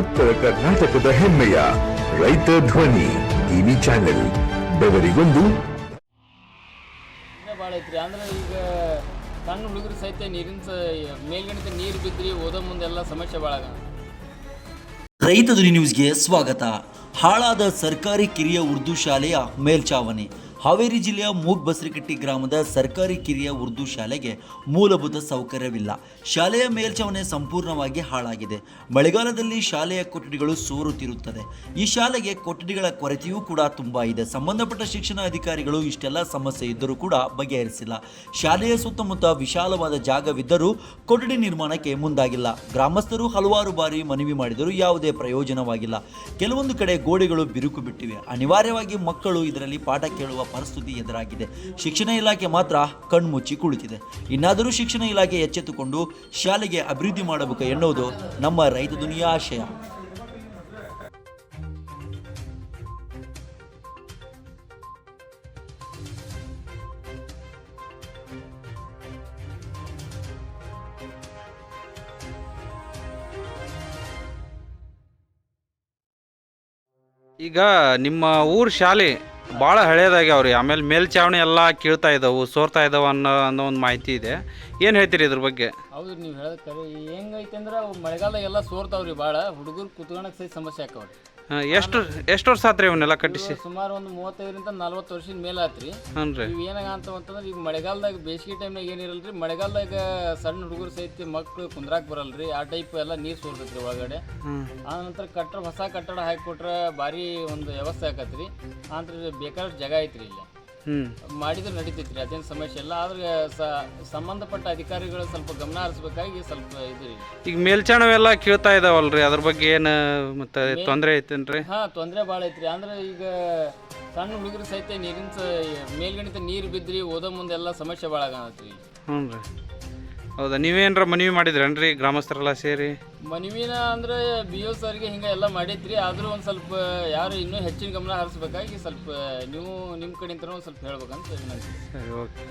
ಉತ್ತರ ಕರ್ನಾಟಕದ ಹೆಮ್ಮೆಯ ರೈತ ಧ್ವನಿ ಟಿವಿ ಚಾನೆಲ್ ಬೆವರಿಗೊಂದು. ಭಾಳ ಐತ್ರಿ. ಅಂದ್ರೆ ಈಗ ಸಣ್ಣ ಹುಡುಗರು ಸಹಿತ ನೀರಿನ ಸ ಮೇಲ್ಗಣಿತ ನೀರು ಬಿದ್ರಿ ಓದೋ ಮುಂದೆಲ್ಲ ಸಮಸ್ಯೆ ಭಾಳ ರೈತ ಧ್ವನಿ ನ್ಯೂಸ್ಗೆ ಸ್ವಾಗತ. ಹಾಳಾದ ಸರ್ಕಾರಿ ಕಿರಿಯ ಉರ್ದು ಶಾಲೆಯ ಮೇಲ್ಚಾವಣಿ. ಹಾವೇರಿ ಜಿಲ್ಲೆಯ ಮೂಗ್ ಬಸರಿಕಟ್ಟಿ ಗ್ರಾಮದ ಸರ್ಕಾರಿ ಕಿರಿಯ ಉರ್ದು ಶಾಲೆಗೆ ಮೂಲಭೂತ ಸೌಕರ್ಯವಿಲ್ಲ. ಶಾಲೆಯ ಮೇಲ್ಚಾವಣಿ ಸಂಪೂರ್ಣವಾಗಿ ಹಾಳಾಗಿದೆ. ಮಳೆಗಾಲದಲ್ಲಿ ಶಾಲೆಯ ಕೊಠಡಿಗಳು ಸೋರುತ್ತಿರುತ್ತದೆ ಈ ಶಾಲೆಗೆ ಕೊಠಡಿಗಳ ಕೊರತೆಯೂ ಕೂಡ ತುಂಬ ಇದೆ. ಸಂಬಂಧಪಟ್ಟ ಶಿಕ್ಷಣ ಅಧಿಕಾರಿಗಳು ಇಷ್ಟೆಲ್ಲ ಸಮಸ್ಯೆ ಇದ್ದರೂ ಕೂಡ ಬಗೆಹರಿಸಿಲ್ಲ. ಶಾಲೆಯ ಸುತ್ತಮುತ್ತ ವಿಶಾಲವಾದ ಜಾಗವಿದ್ದರೂ ಕೊಠಡಿ ನಿರ್ಮಾಣಕ್ಕೆ ಮುಂದಾಗಿಲ್ಲ. ಗ್ರಾಮಸ್ಥರು ಹಲವಾರು ಬಾರಿ ಮನವಿ ಮಾಡಿದರೂ ಯಾವುದೇ ಪ್ರಯೋಜನವಾಗಿಲ್ಲ. ಕೆಲವೊಂದು ಕಡೆ ಗೋಡೆಗಳು ಬಿರುಕು ಬಿಟ್ಟಿವೆ. ಅನಿವಾರ್ಯವಾಗಿ ಮಕ್ಕಳು ಇದರಲ್ಲಿ ಪಾಠ ಕೇಳುವ ಪರಿಸ್ಥಿತಿ ಎದುರಾಗಿದೆ. ಶಿಕ್ಷಣ ಇಲಾಖೆ ಮಾತ್ರ ಕಣ್ಮುಚ್ಚಿ ಕುಳಿತಿದೆ. ಇನ್ನಾದರೂ ಶಿಕ್ಷಣ ಇಲಾಖೆ ಎಚ್ಚೆತ್ತುಕೊಂಡು ಶಾಲೆಗೆ ಅಭಿವೃದ್ಧಿ ಮಾಡಬೇಕು ಎನ್ನುವುದು ನಮ್ಮ ರೈತ ದುನಿಯಾ ಆಶಯ. ಈಗ ನಿಮ್ಮ ಊರ್ ಶಾಲೆ ಭಾಳ ಹಳೇದಾಗ್ಯಾವ್ರಿ ಆಮೇಲೆ ಮೇಲ್ಛಾವಣಿ ಎಲ್ಲ ಕೀಳ್ತಾ ಇದ್ದಾವೆ, ಸೋರ್ತಾ ಇದ್ದಾವೆ ಅನ್ನೋ ಅನ್ನೋ ಒಂದು ಮಾಹಿತಿ ಇದೆ. ಏನು ಹೇಳ್ತೀರಿ ಇದ್ರ ಬಗ್ಗೆ? ಹೌದು, ನೀವು ಹೇಳೋದು ಹೆಂಗೈತೆ ಅಂದ್ರೆ, ಅವು ಮಳೆಗಾಲದಾಗೆಲ್ಲ ಸೋರ್ತಾವ್ರಿ ಭಾಳ ಹುಡುಗರು ಕುತ್ಕೊಳಕ್ಕೆ ಸಹಿತ ಸಮಸ್ಯೆ ಆಕವ್ರಿ ಎಷ್ಟು ಎಷ್ಟು ವರ್ಷ ಆತ್ರಿ ಇವನ್ನೆಲ್ಲ ಕಟ್ಟಿಸಿ? ಸುಮಾರು ಒಂದು ಮೂವತ್ತೈದರಿಂದ ನಲ್ವತ್ತು ವರ್ಷದ ಮೇಲೆ ಆತ್ರಿ ಹ್ಞೂ ರೀ ಇವು ಏನಾಗ ಅಂತಂದ್ರೆ ಈಗ ಮಳೆಗಾಲದಾಗ ಬೇಸಿಗೆ ಟೈಮ್ನಾಗ ಏನಿರಲ್ರಿ ಮಳೆಗಾಲದಾಗ ಸಣ್ಣ ಹುಡುಗರು ಸಹಿತ ಮಕ್ಕಳು ಕುಂದ್ರಾಕ್ ಬರಲ್ರಿ. ಆ ಟೈಪ್ ಎಲ್ಲ ನೀರು ಸೋರ್ತೈತ್ರಿ ಒಳಗಡೆ. ಆ ನಂತರ ಕಟ್ಟಡ ಹೊಸ ಕಟ್ಟಡ ಬಾರಿ ಭಾರಿ ಒಂದು ವ್ಯವಸ್ಥೆ ಆಕತ್ರಿ. ಆದ್ರೆ ಬೇಕಾದಷ್ಟು ಜಾಗ ಐತ್ರಿ ಇಲ್ಲಿ. ಮಾಡಿದ್ರೆ ನಡೀತೈತ್ರಿ ಅದೇನು ಸಮಸ್ಯೆ ಇಲ್ಲ. ಆದ್ರೆ ಸಂಬಂಧಪಟ್ಟ ಅಧಿಕಾರಿಗಳು ಸ್ವಲ್ಪ ಗಮನ ಹರಿಸ್ಬೇಕಾಗಿ ಸ್ವಲ್ಪ ಇದು ರೀ. ಈಗ ಮೇಲ್ಚಾಣವೆಲ್ಲ ಕೇಳ್ತಾ ಇದಾವಲ್ರಿ? ಅದ್ರ ಬಗ್ಗೆ ಏನು ಮತ್ತೆ ತೊಂದರೆ ಐತೇನ್ರಿ? ಹಾ ತೊಂದರೆ ಭಾಳ ಐತ್ರಿ. ಅಂದ್ರೆ ಈಗ ಸಣ್ಣ ಹುಡುಗರು ಸಹಿತ ನೀರಿನ ಮೇಲ್ಗಣಿತ ನೀರು ಬಿದ್ರಿ ಓದೋ ಮುಂದೆಲ್ಲ ಸಮಸ್ಯೆ ಭಾಳ ಆಗತ್ರಿ ಹ್ಞೂ ರೀ ಹೌದಾ ನೀವೇನರ ಮನವಿ ಮಾಡಿದ್ರೇನ್ರಿ ಗ್ರಾಮಸ್ಥರೆಲ್ಲ ಸೇರಿ? ಮನವಿನ ಅಂದ್ರೆ ಬಿ ಒ ಸರ್ಗೆ ಹಿಂಗೆ ಎಲ್ಲ ಮಾಡಿದ್ರಿ ಆದರೂ ಒಂದು ಸ್ವಲ್ಪ ಯಾರು ಇನ್ನೂ ಹೆಚ್ಚಿನ ಗಮನ ಹರಿಸ್ಬೇಕಾಗಿ ಸ್ವಲ್ಪ ನೀವು ನಿಮ್ಮ ಕಡೆಯಿಂದ ಒಂದು ಸ್ವಲ್ಪ ಹೇಳ್ಬೇಕಂತ ವಿನಂತಿ. ಸರಿ ಓಕೆ.